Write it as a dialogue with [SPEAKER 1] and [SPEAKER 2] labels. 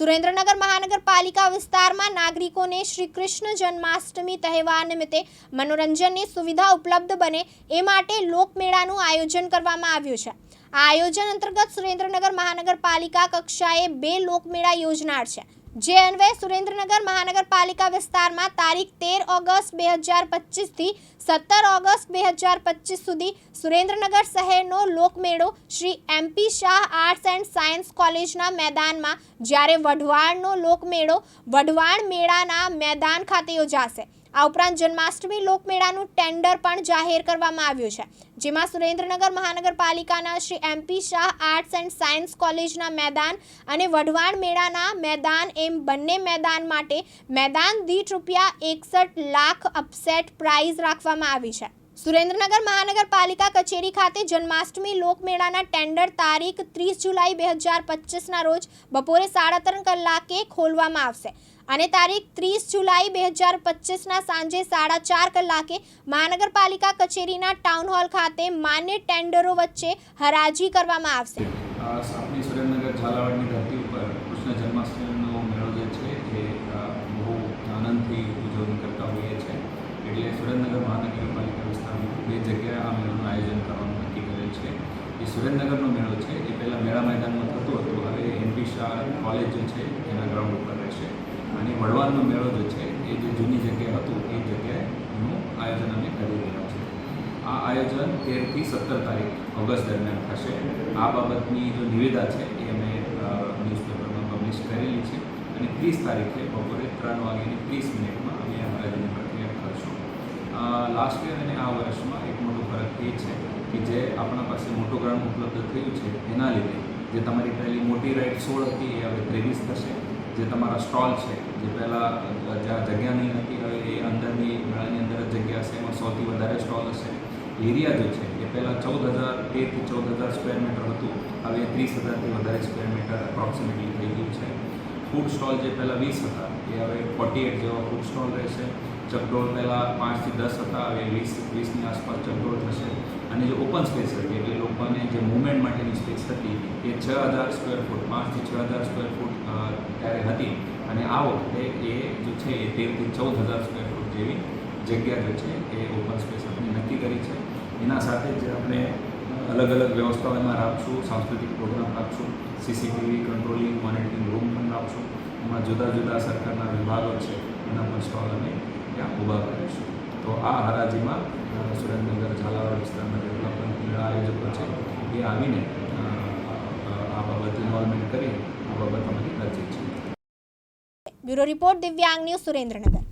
[SPEAKER 1] સુરેન્દ્રનગર મહાનગરપાલિકા વિસ્તારમાં નાગરિકોને શ્રી કૃષ્ણ જન્માષ્ટમી તહેવાર નિમિત્તે મનોરંજનની સુવિધા ઉપલબ્ધ બને એ માટે લોકમેળાનું આયોજન કરવામાં આવ્યું છે. આ આયોજન અંતર્ગત સુરેન્દ્રનગર મહાનગરપાલિકા કક્ષાએ બે લોકમેળા યોજનાર છે. જે અન્વયે સુરેન્દ્રનગર મહાનગરપાલિકા વિસ્તારમાં તારીખ તેર ઓગસ્ટ બે હજાર પચીસથી સત્તર ઓગસ્ટ બે હજાર પચીસ સુધી સુરેન્દ્રનગર શહેરનો લોકમેળો Shri M P Shah arts and science કોલેજના મેદાનમાં જ્યારે વઢવાણનો લોકમેળો વઢવાણ મેળાના મેદાન ખાતે યોજાશે. આ ઉપરાંત જન્માષ્ટમી લોકમેળાનું ટેન્ડર પણ જાહેર કરવામાં આવ્યું છે, જેમાં સુરેન્દ્રનગર મહાનગરપાલિકાના Shri M P Shah arts and science કોલેજના મેદાન અને વઢવાણ મેળાના મેદાન એમ બંને મેદાન માટે મેદાન દીઠ રૂપિયા એકસઠ લાખ અપસેટ પ્રાઇઝ રાખવામાં આવી છે. સુરેન્દ્રનગર મહાનગરપાલિકા કચેરી ખાતે જન્માષ્ટમી લોકમેળાના ટેન્ડર તારીખ ત્રીસ જુલાઈ બે હજાર પચીસના રોજ બપોરે સાડા ત્રણ કલાકે ખોલવામાં આવશે. અને તારીખ ત્રીસ જુલાઈ બે હજાર પચીસના સાંજે સાડા ચાર કલાકે મહાનગરપાલિકા કચેરીના ટાઉન હોલ ખાતે માન્ય ટેન્ડરો વચ્ચે હરાજી કરવામાં આવશે.
[SPEAKER 2] સુરેન્દ્રનગર ઝાલાવાડની ધરતી ઉપર કૃષ્ણ જન્માષ્ટમીનો મેળો જે છે એ અ, બહુ આનંદથી ઉજવણી કરતા હોઈએ છીએ એટલે સુરેન્દ્રનગર મહાનગરપાલિકા વિસ્તારમાં બે જગ્યાએ આ મેળાનું આયોજન કરવાનું નક્કી કરેલ છે. એ સુરેન્દ્રનગરનો મેળો છે. એ પહેલાં મેળા મેદાનમાં થતો હતો. હવે એમપી શાહ કોલેજ જે છે, એના ગ્રાઉન્ડ ઉપર રહેશે અને વડવાનનો મેળો જે છે, એ જે જૂની જગ્યાએ હતું, એ જગ્યાએ એનું આયોજન અમે કરી રહ્યા છીએ. આ આયોજન તેરથી સત્તર તારીખ ઓગસ્ટ દરમિયાન થશે. આ બાબતની જો નિવેદા છે, એ અમે ન્યૂઝપેપરમાં પબ્લિશ કરેલી છે. અને ત્રીસ તારીખે બપોરે ત્રણ વાગ્યાની ત્રીસ મિનિટમાં અમે કરશું લાસ્ટ યર અને આ વર્ષમાં એક મોટો ફરક એ છે કે જે આપણા પાસે મોટો ગ્રાઉન્ડ ઉપલબ્ધ થયું છે એના લીધે જે તમારી પહેલી મોટી રાઇડ સોળ હતી એ હવે ત્રેવીસ થશે. જે તમારા સ્ટોલ છે, જે પહેલાં જ્યાં જગ્યા નહીં હતી, હવે એ અંદરની, મેળાની અંદર જ જગ્યા હશે, એમાં સૌથી વધારે સ્ટોલ હશે. એરિયા જે છે, એ પહેલાં ચૌદ હજાર તેરથી ચૌદ હજાર સ્ક્વેર મીટર હતું. હવે ત્રીસ હજારથી વધારે સ્ક્વેર મીટર એપ્રોક્સિમેટલી થઈ ગયું છે. ફૂડ સ્ટોલ જે પહેલાં વીસ હતા, એ હવે ફોર્ટી એટ જેવા ફૂડ સ્ટોલ રહેશે. ચકડોળ પહેલાં પાંચથી દસ હતા, હવે વીસ, વીસની આસપાસ ચકડોળ થશે. અને જે ઓપન સ્પેસ હતી, એટલે લોકોને જે મૂવમેન્ટ માટેની સ્પેસ હતી, એ છ હજાર સ્ક્વેર ફૂટ પાંચથી છ હજાર સ્ક્વેર ફૂટ ત્યારે હતી. અને આ વખતે એ જે છે, એ તેરથી ચૌદ હજાર સ્ક્વેર ફૂટ જેવી જગ્યા જે છે, એ ઓપન સ્પેસ આપણે નક્કી કરી છે. એના સાથે જ આપણે અલગ અલગ વ્યવસ્થાઓ એમાં રાખશું, સાંસ્કૃતિક પ્રોગ્રામ રાખશું સીસીટીવી કંટ્રોલિંગ મોનિટરિંગ રૂમ પણ રાખશું. એમાં જુદા જુદા સરકારના વિભાગો છે, એના પણ સ્ટોલ અમે ત્યાં ઊભા કરીશું તો આ હરાજીમાં સુરેન્દ્રનગર, ઝાલાવાડ વિસ્તારના જેટલા મેળા આયોજકો છે, એ આવીને આ બાબત ઇન્વોલ્વમેન્ટ કરી આ બાબત અમારી અરજી છે.
[SPEAKER 1] Bureau report Divyang news Surendranagar.